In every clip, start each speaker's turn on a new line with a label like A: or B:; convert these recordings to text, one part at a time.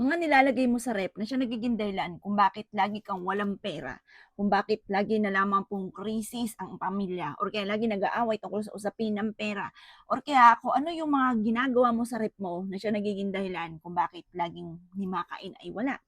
A: Mga nilalagay mo sa ref na siya nagiging dahilan kung bakit lagi kang walang pera, kung bakit lagi na lamang pong krisis ang pamilya, or kaya lagi nag-aaway tungkol sa usapin ng pera, or kaya kung ano yung mga ginagawa mo sa ref mo na siya nagiging dahilan kung bakit laging ni makain ay wala.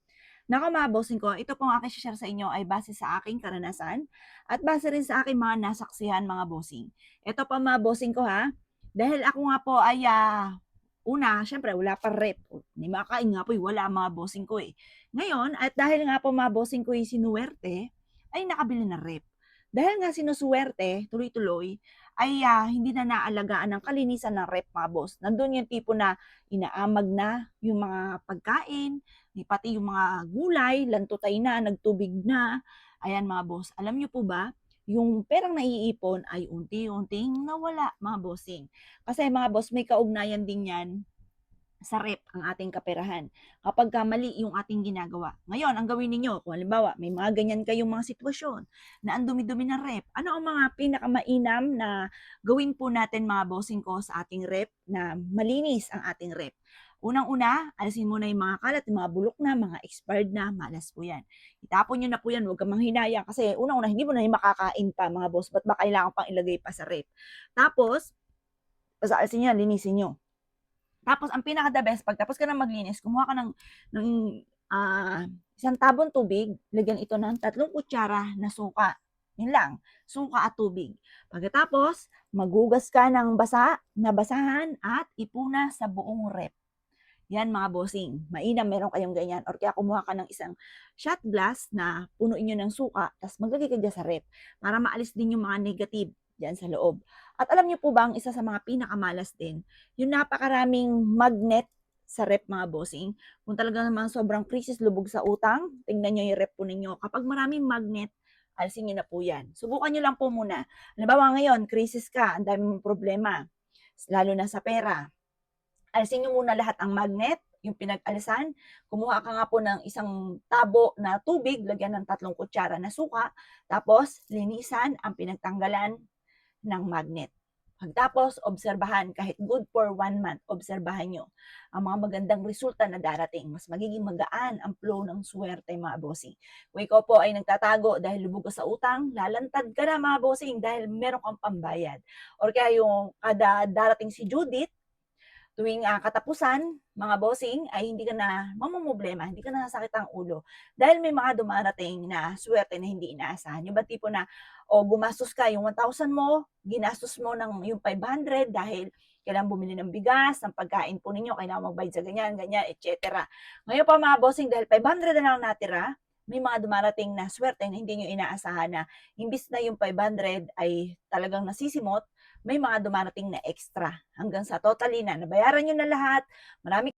A: Naku mga bossing ko, ito pong aking share sa inyo ay base sa aking karanasan at base rin sa aking mga nasaksihan mga bossing. Ito pa mga bossing ko ha, dahil ako nga po ay ah, una, syempre wala pa rep. Ni makain nga po, eh, wala mga bossing ko eh. Ngayon, at dahil nga po mga bossing ko yung sinuwerte, ay nakabili ng rep. Dahil nga sinusuwerte, tuloy-tuloy, ay ah, hindi na naalagaan ng kalinisan ng rep mga boss. Nandun yung tipo na inaamag na yung mga pagkain, pati yung mga gulay, lantutay na, nagtubig na. Ayan mga boss, alam nyo po ba, yung perang naiipon ay unti-unting nawala mga bossing. Kasi mga boss, may kaugnayan din yan sa rep ang ating kaperahan. Kapag ka mali yung ating ginagawa. Ngayon, ang gawin ninyo, kung halimbawa, may mga ganyan kayong mga sitwasyon na ang dumi-dumi ng rep, ano ang mga pinakamainam na gawin po natin mga bossing ko sa ating rep na malinis ang ating rep? Unang-una, alisin mo na yung mga kalat, yung mga bulok na, mga expired na, malas po yan. Itapon nyo na po yan, huwag kang manghinayang kasi unang-una, hindi mo na yung makakain pa mga boss, ba't ba kailangan pang ilagay pa sa rep? Tapos, basta alisin nyo, linisin nyo. Tapos, ang pinaka-the best, pag tapos ka na maglinis, kumuha ka ng, ng ah, isang tabon tubig, lagyan ito ng tatlong kutsara na suka. Yun lang, suka at tubig. Pagkatapos, magugas ka ng basa, na basahan at ipuna sa buong rep. Yan mga bossing. Mainam meron kayong ganyan. Or kaya kumuha ka ng isang shot glass na punuin nyo ng suka, tapos maglagay ka dyan sa rep para maalis din yung mga negative dyan sa loob. At alam niyo po ba, ang isa sa mga pinakamalas din, yung napakaraming magnet sa rep mga bossing. Kung talaga naman sobrang krisis, lubog sa utang, tingnan nyo yung rep po ninyo. Kapag maraming magnet, alisin nyo na po yan. Subukan nyo lang po muna. Halimbawa ngayon, krisis ka, ang dami mong problema, lalo na sa pera. Alisin nyo muna lahat ang magnet, yung pinag-alisan. Kumuha ka nga po ng isang tabo na tubig, lagyan ng tatlong kutsara na suka, tapos linisan ang pinagtanggalan ng magnet. Pagtapos, obserbahan, kahit good for one month, obserbahan nyo ang mga magandang resulta na darating. Mas magiging magaan ang flow ng swerte, mga bossing. Kung ikaw po ay nagtatago dahil lubog ka sa utang, lalantad ka na, mga bossing, dahil meron kang pambayad. Or kaya yung kada darating si Judith, tuwing ah, katapusan, mga bossing, ay hindi ka na mamumblema, hindi ka na nasakit ang ulo. Dahil may mga dumarating na swerte na hindi inaasahan. Yung ba tipo na, o gumastos ka, yung 1,000 mo, ginastos mo ng yung 500 dahil kailangan bumili ng bigas, ng pagkain po ninyo, kailangan magbayad sa ganyan, ganyan, etc. Ngayon pa mga bossing, dahil 500 na lang natira, may mga dumarating na swerte na hindi nyo inaasahan na imbis na yung 500 ay talagang nasisimot, may mga dumarating na extra hanggang sa totally na nabayaran nyo na lahat, marami